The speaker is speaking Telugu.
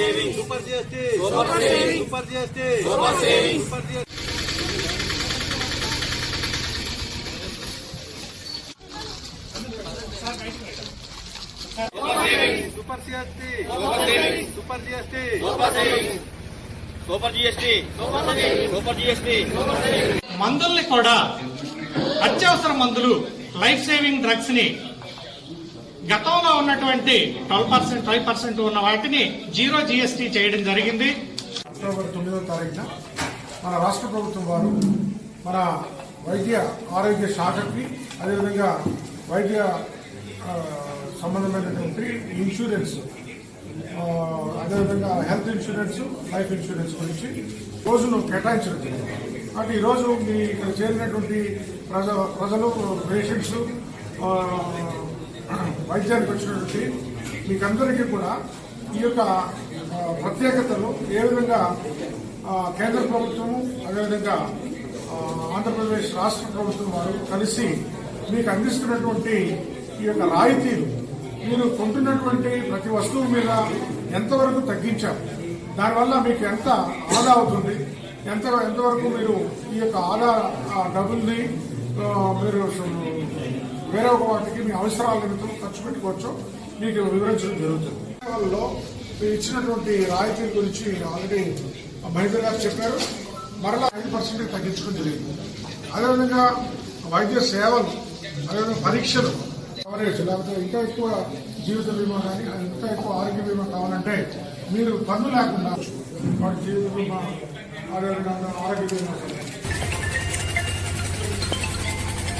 Saving super GST super saving super GST super saving super GST super GST super GST super saving super GST super GST మందుల్ని కూడా అత్యవసర మందులు లైఫ్ సేవింగ్ డ్రగ్స్ని గతంలో ఉన్నటువంటి ట్వెల్వ్ పర్సెంట్ ఫైవ్ పర్సెంట్ ఉన్న వాటిని జీరో జీఎస్టీ చేయడం జరిగింది. అక్టోబర్ తొమ్మిదవ తారీఖున మన రాష్ట్ర ప్రభుత్వం వారు మన వైద్య ఆరోగ్య శాఖకి అదేవిధంగా వైద్య సంబంధమైనటువంటి ఇన్సూరెన్స్ అదేవిధంగా హెల్త్ ఇన్సూరెన్స్ లైఫ్ ఇన్సూరెన్స్ గురించి రోజును కేటాయించడం అంటే ఈరోజు మీ ఇక్కడ చేరినటువంటి ప్రజ ప్రజలు పేషెంట్స్ వైద్యానికి వచ్చినటువంటి మీకందరికీ కూడా ఈ యొక్క ప్రత్యేకతలు ఏ విధంగా కేంద్ర ప్రభుత్వము అదేవిధంగా ఆంధ్రప్రదేశ్ రాష్ట్ర ప్రభుత్వం వారు కలిసి మీకు అందిస్తున్నటువంటి ఈ యొక్క రాయితీలు మీరు కొంటున్నటువంటి ప్రతి వస్తువు మీద ఎంతవరకు తగ్గించారు? దానివల్ల మీకు ఎంత ఆదా అవుతుంది? ఎంత ఎంతవరకు మీరు ఈ యొక్క ఆదా డబ్బుల్ని మీరు వేరే ఒక వాటికి మీ అవసరాల నిమిత్తం ఖర్చు పెట్టుకోవచ్చు. మీకు వివరించడం జరుగుతుంది. వాళ్ళలో మీరు ఇచ్చినటువంటి రాయితీల గురించి ఆల్రెడీ మహిళ గారు చెప్పారు. మరలా ఐదు పర్సెంట్ తగ్గించడం జరిగింది అదేవిధంగా వైద్య సేవలు అదేవిధంగా పరీక్షలు కవరేజ్ లేకపోతే ఇంకా ఎక్కువ జీవిత బీమా కానీ ఇంకా ఎక్కువ ఆరోగ్య బీమా కావాలంటే మీరు పన్ను లేకుండా వాటి జీవిత బీమా అదేవిధంగా ఆరోగ్య బీమా